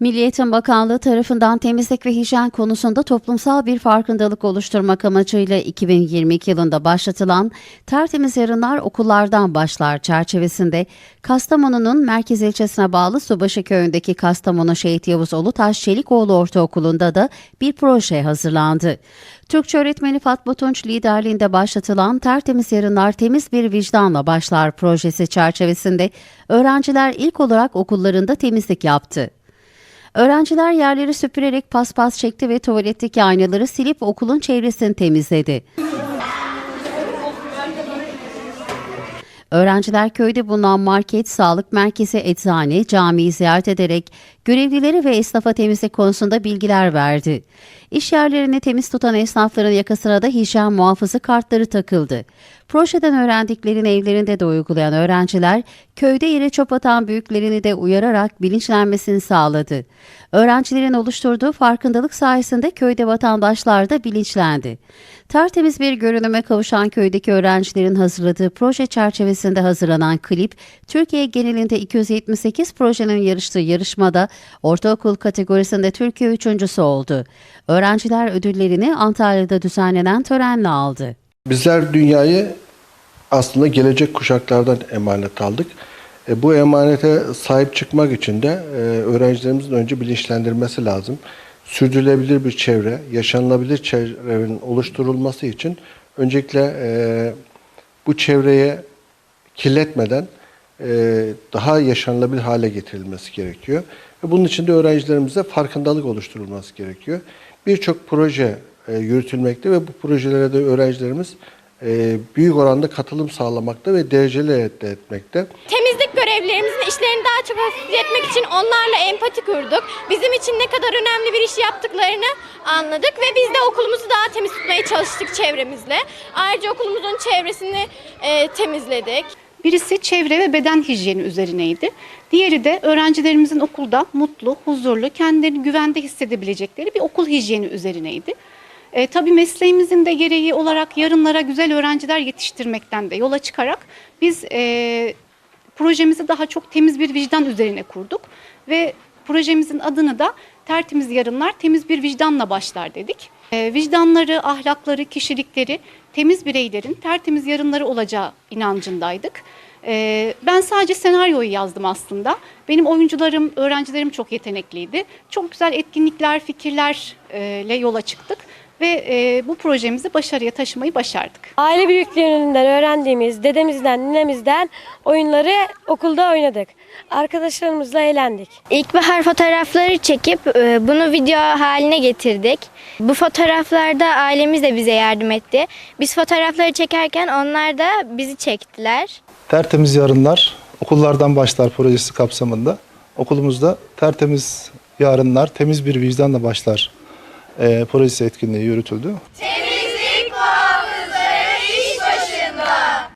Milli Eğitim Bakanlığı tarafından temizlik ve hijyen konusunda toplumsal bir farkındalık oluşturmak amacıyla 2022 yılında başlatılan Tertemiz Yarınlar Okullardan Başlar çerçevesinde Kastamonu'nun merkez ilçesine bağlı Subaşı köyündeki Kastamonu Şehit Yavuz Olutaş Çelikoğlu Ortaokulu'nda da bir proje hazırlandı. Türkçe öğretmeni Fatma Tunç liderliğinde başlatılan Tertemiz Yarınlar Temiz Bir Vicdanla Başlar projesi çerçevesinde öğrenciler ilk olarak okullarında temizlik yaptı. Öğrenciler yerleri süpürerek paspas çekti ve tuvaletteki aynaları silip okulun çevresini temizledi. Öğrenciler köyde bulunan market, sağlık merkezi, eczane, camiyi ziyaret ederek görevlileri ve esnafa temizlik konusunda bilgiler verdi. İş yerlerini temiz tutan esnafların yakasına da hijyen muhafızı kartları takıldı. Projeden öğrendiklerini evlerinde de uygulayan öğrenciler köyde yere çöp atan büyüklerini de uyararak bilinçlenmesini sağladı. Öğrencilerin oluşturduğu farkındalık sayesinde köyde vatandaşlar da bilinçlendi. Tertemiz bir görünüme kavuşan köydeki öğrencilerin hazırladığı proje çerçevesinde hazırlanan klip, Türkiye genelinde 278 projenin yarıştığı yarışmada ortaokul kategorisinde Türkiye üçüncüsü oldu. Öğrenciler ödüllerini Antalya'da düzenlenen törenle aldı. Bizler dünyayı aslında gelecek kuşaklardan emanet aldık. E, bu emanete sahip çıkmak için de e, öğrencilerimizin önce bilinçlendirmesi lazım. Sürdürülebilir bir çevre, yaşanılabilir çevrenin oluşturulması için öncelikle e, bu çevreye kirletmeden e, daha yaşanılabilir hale getirilmesi gerekiyor. Bunun için de öğrencilerimize farkındalık oluşturulması gerekiyor. Birçok proje e, yürütülmekte ve bu projelere de öğrencilerimiz e, büyük oranda katılım sağlamakta ve dereceler elde etmekte. Temizlik görevlilerimizin işlerini daha çok hafifletmek için onlarla empati kurduk. Bizim için ne kadar önemli bir iş yaptıklarını anladık ve biz de okulumuzu daha temiz tutmaya çalıştık çevremizle. Ayrıca okulumuzun çevresini temizledik. Birisi çevre ve beden hijyeni üzerineydi. Diğeri de öğrencilerimizin okulda mutlu, huzurlu, kendilerini güvende hissedebilecekleri bir okul hijyeni üzerineydi. E, tabii mesleğimizin de gereği olarak yarınlara güzel öğrenciler yetiştirmekten de yola çıkarak biz e, projemizi daha çok temiz bir vicdan üzerine kurduk ve projemizin adını da Tertemiz Yarınlar Temiz Bir Vicdanla Başlar dedik. E, vicdanları, ahlakları, kişilikleri temiz bireylerin tertemiz yarınları olacağı inancındaydık. E, ben sadece senaryoyu yazdım aslında. Benim oyuncularım, öğrencilerim çok yetenekliydi. Çok güzel etkinlikler, fikirlerle yola çıktık ve e, bu projemizi başarıya taşımayı başardık. Aile büyüklerinden öğrendiğimiz, dedemizden, ninemizden oyunları okulda oynadık. Arkadaşlarımızla eğlendik. İlkbahar fotoğrafları çekip e, bunu video haline getirdik. Bu fotoğraflarda ailemiz de bize yardım etti. Biz fotoğrafları çekerken onlar da bizi çektiler. Tertemiz Yarınlar Okullardan Başlar projesi kapsamında okulumuzda Tertemiz Yarınlar Temiz Bir Vicdanla Başlar e, projesi etkinliği yürütüldü.